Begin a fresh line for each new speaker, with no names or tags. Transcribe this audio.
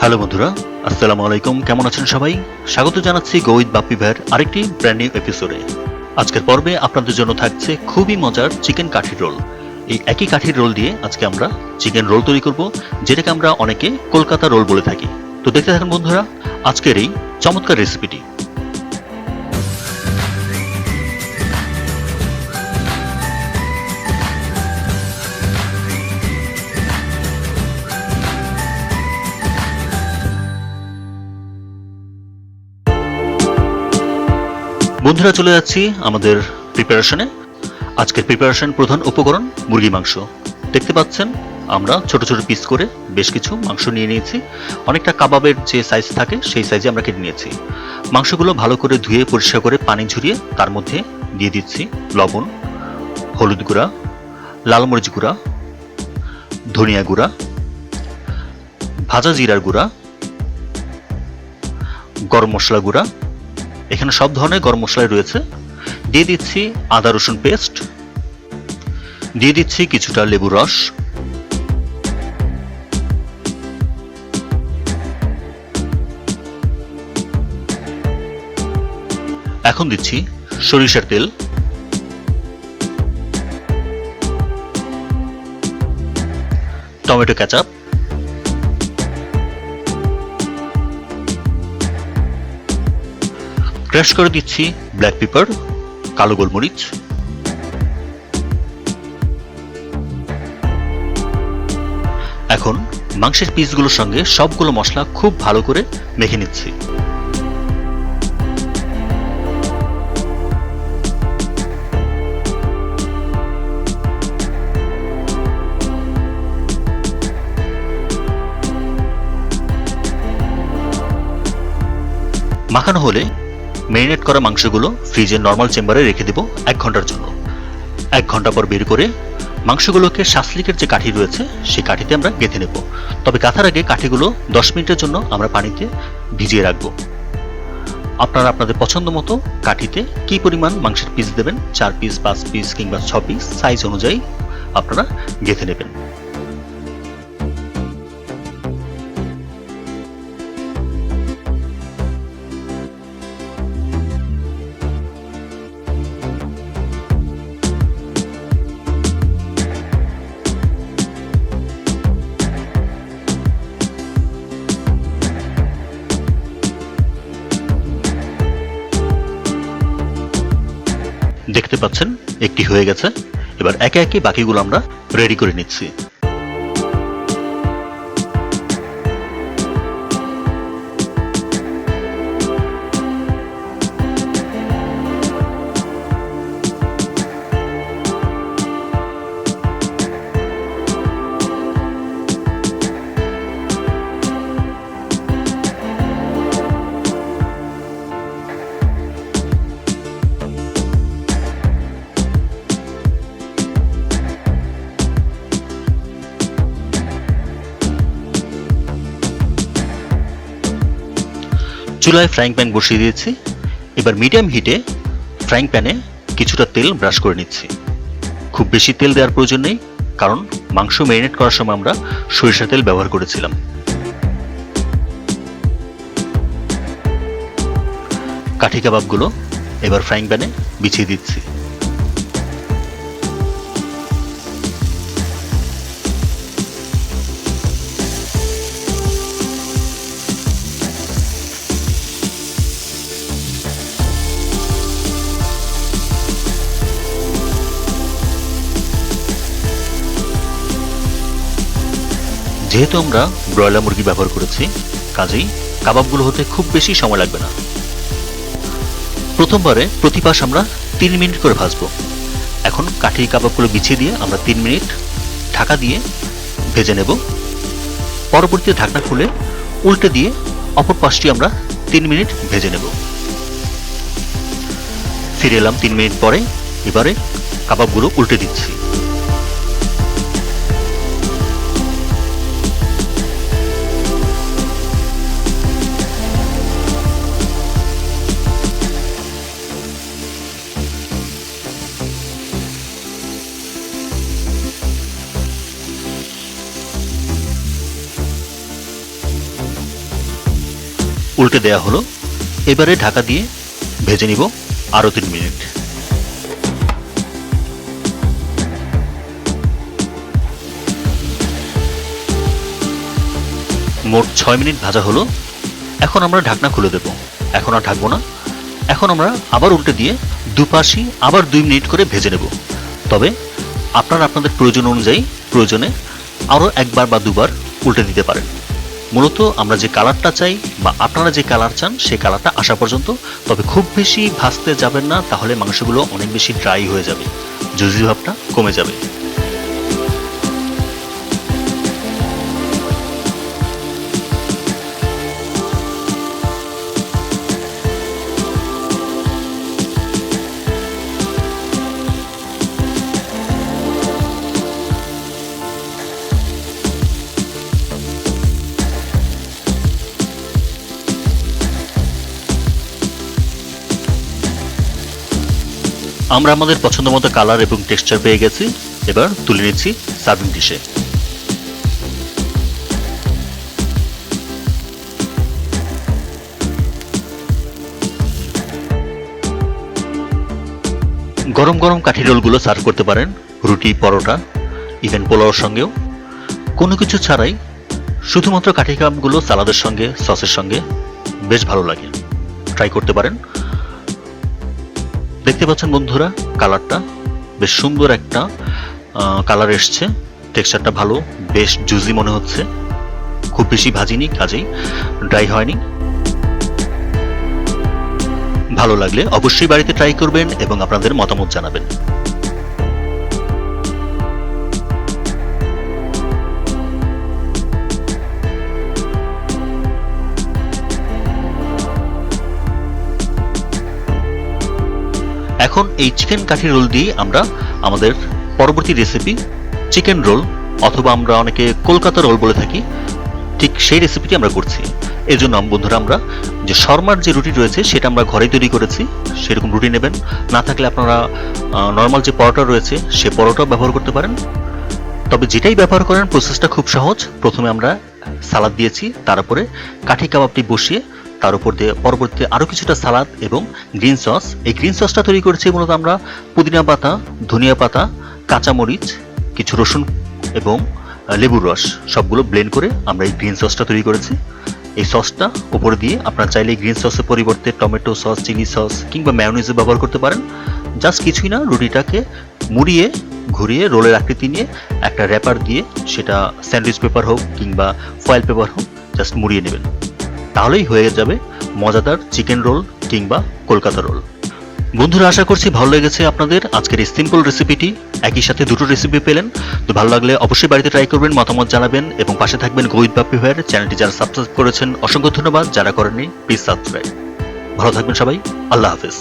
Hello বন্ধুরা, আসসালামু আলাইকুম। কেমন আছেন সবাই? স্বাগত জানাচ্ছি গৌইদ বাপ্পি ভাইয়ের আরেকটি ব্র্যান্ড নিউ এপিসোডে আজকের পর্বে আপনাদের জন্য থাকছে খুবই মজার চিকেন কাঠির রোল এই একই কাঠির রোল দিয়ে আজকে আমরা চিকেন রোল তৈরি করব, যেটাকে আমরা অনেকে কলকাতা রোল বলে থাকি। তো দেখতে থাকুন বন্ধুরা, আজকের এই চমৎকার রেসিপিটি বন্ধুরা, চলে যাচ্ছি আমাদের প্রিপারেশনে আজকের প্রিপারেশন প্রধান উপকরণ মুরগি মাংস। দেখতে পাচ্ছেন, আমরা ছোট ছোট পিস করে বেশ কিছু মাংস নিয়ে নিয়েছি। অনেকটা কাবাবের যে সাইজ থাকে, সেই সাইজে আমরা কেটে নিয়েছি। মাংসগুলো ভালো করে ধুয়ে, পরিষ্কার করে পানি ঝরিয়ে তার মধ্যে দিয়ে দিচ্ছি লবণ, হলুদ গুঁড়া, লাল মরিচ গুঁড়া, ধনিয়া গুঁড়া, ভাজা জিরার গুঁড়া, গরম মশলা গুঁড়া এখানে সব ধরনের গরম মশলাই রয়েছে। দিয়ে দিচ্ছি আদা, রসুন পেস্ট দিয়ে দিচ্ছি কিছুটা লেবু রস। এখন দিচ্ছি সরিষার তেল। Tomato ketchup. ক্র্যাশ করে দিচ্ছি। ব্ল্যাক পেপার কালো গোলমরিচ। এখন মাংসের পিসগুলোর সঙ্গে সবগুলো মশলা খুব ভালো করে মেখে নিচ্ছি। মাখানো হলে মেরিনেট করা মাংসগুলো ফ্রিজের নর্মাল চেম্বারে রেখে দেব এক ঘণ্টার জন্য। এক ঘণ্টা পর বের করে মাংসগুলোকে শাসলিকের যে কাঠি রয়েছে, সেই কাঠিতে আমরা গেঁথে নেব। তবে গাঁথার আগে কাঠিগুলো দশ মিনিটের জন্য আমরা পানিতে ভিজিয়ে রাখব। আপনারা আপনাদের পছন্দ মতো কাঠিতে কি পরিমাণ মাংসের পিস দেবেন, চার পিস পাঁচ পিস কিংবা ছ পিস সাইজ অনুযায়ী আপনারা গেঁথে নেবেন। দেখতে পাচ্ছেন একটি হয়ে গেছে। এবার একে একে বাকিগুলো আমরা রেডি করে নিচ্ছি। চুলায় ফ্রাইং প্যান বসিয়ে দিয়েছি। এবার মিডিয়াম হিটে ফ্রাইং প্যানে কিছুটা তেল ব্রাশ করে নিচ্ছি। খুব বেশি তেল দেওয়ার প্রয়োজন নেই, কারণ মাংস ম্যারিনেট করার সময় আমরা সরিষা তেল ব্যবহার করেছিলাম। কাঠি কাবাবগুলো এবার ফ্রাইং প্যানে বিছিয়ে দিচ্ছি। যেহেতু আমরা ব্রয়লার মুরগি ব্যবহার করেছি, কাজেই কাবাবগুলো হতে খুব বেশি সময় লাগবে না। প্রথমবারে প্রতি পাশ আমরা তিন মিনিট করে ভাজবো। এখন কাঠি কাবাবগুলো বিছিয়ে দিয়ে আমরা তিন মিনিট ঢাকা দিয়ে ভেজে নেব। পরবর্তীতে ঢাকনা খুলে উল্টে দিয়ে অপর পাশটি আমরা তিন মিনিট ভেজে নেব। ফিরে এলাম তিন মিনিট পরে, এবারে কাবাবগুলো উল্টে দিচ্ছি। উল্টে দেয়া হলো। এবারে ঢাকা দিয়ে ভেজে নিব আরও তিন মিনিট। মোট ছয় মিনিট ভাজা হলো। এখন আমরা ঢাকনা খুলে দেব। এখন আর ঢাকবো না। এখন আমরা আবার উল্টে দিয়ে দুপাশই আবার দুই মিনিট করে ভেজে নেব। তবে আপনারা আপনাদের প্রয়োজন অনুযায়ী প্রয়োজনে আরও একবার বা দুবার উল্টে দিতে পারেন। মূলত আমরা যে কালারটা চাই বা আপনারা যে কালার চান, সে কালারটা আসা পর্যন্ত। তবে খুব বেশি ভাসতে যাবেন না, তাহলে মাংসগুলো অনেক বেশি ড্রাই হয়ে যাবে। জুজি ভাবটা কমে যাবে। আমরা আমাদের পছন্দ মতো কালার এবং টেক্সচার পেয়ে গেছি। এবার তুলে নিচ্ছি সার্ভিং ডিশে গরম গরম কাঠি রোলগুলো সার্ভ করতে পারেন, রুটি, পরোটা ইভেন পোলাওর সঙ্গেও। কোনো কিছু ছাড়াই শুধুমাত্র কাঠি কাপগুলো সালাদের সঙ্গে সসের সঙ্গে বেশ ভালো লাগে। ট্রাই করতে পারেন। দেখতে পাচ্ছেন বন্ধুরা, কালারটা বেশ সুন্দর একটা কালার এসছে। টেক্সচারটা ভালো, বেশ জুজি মনে হচ্ছে। খুব বেশি ভাজিনি, কাজেই ড্রাই হয়নি। ভালো লাগলে অবশ্যই বাড়িতে ট্রাই করবেন এবং আপনাদের মতামত জানাবেন। এখন এই চিকেন কাঠি রোল দিয়ে আমরা আমাদের পরবর্তী রেসিপি চিকেন রোল অথবা আমরা অনেকে কলকাতা রোল বলে থাকি, ঠিক সেই রেসিপিটি আমরা করছি। এই জন্য বন্ধুরা, আমরা যে শর্মার যে রুটি রয়েছে, সেটা আমরা ঘরে তৈরি করেছি, সেরকম রুটি নেবেন। না থাকলে আপনারা নর্মাল যে পরোটা রয়েছে, সে পরোটাও ব্যবহার করতে পারেন। তবে যেটাই ব্যবহার করেন প্রসেসটা খুব সহজ। প্রথমে আমরা সালাদ দিয়েছি তার উপরে কাঠি কাবাবটি বসিয়ে তার উপর দিয়ে পরবর্তীতে আরও কিছুটা সালাদ এবং গ্রিন সস। এই গ্রিন সসটা তৈরি করেছি মূলত আমরা পুদিনা পাতা, ধনিয়া পাতা, কাঁচামরিচ, কিছু রসুন এবং লেবুর রস। সবগুলো ব্লেন্ড করে আমরা এই গ্রিন সসটা তৈরি করেছি। এই সসটা উপরে দিয়ে আপনারা চাইলে গ্রিন সসের পরিবর্তে টমেটো সস, চিলি সস কিংবা ম্যায়োনিজও ব্যবহার করতে পারেন। জাস্ট কিছুই না, রুটিটাকে মুড়িয়ে, ঘুরিয়ে, রোলের আকৃতি নিয়ে একটা র্যাপার দিয়ে সেটা স্যান্ডউইচ পেপার হোক কিংবা ফয়েল পেপার হোক, জাস্ট মুড়িয়ে নেবেন। তাহলেই হয়ে যাবে মজাদার চিকেন রোল কিংবা কলকাতা রোল। বন্ধুরা, আশা করছি ভালো লেগেছে আপনাদের আজকের এই সিম্পল রেসিপিটি একই সাথে দুটো রেসিপি পেলেন। তো ভালো লাগলে অবশ্যই বাড়িতে ট্রাই করবেন, মতামত জানাবেন এবং পাশে থাকবেন গোহিত বাপ্পি ভাইয়ের চ্যানেলটি যারা সাবস্ক্রাইব করেছেন। অসংখ্য ধন্যবাদ, যারা করেননি প্লিজ সাবস্ক্রাইব ভালো থাকবেন সবাই, আল্লাহ হাফেজ।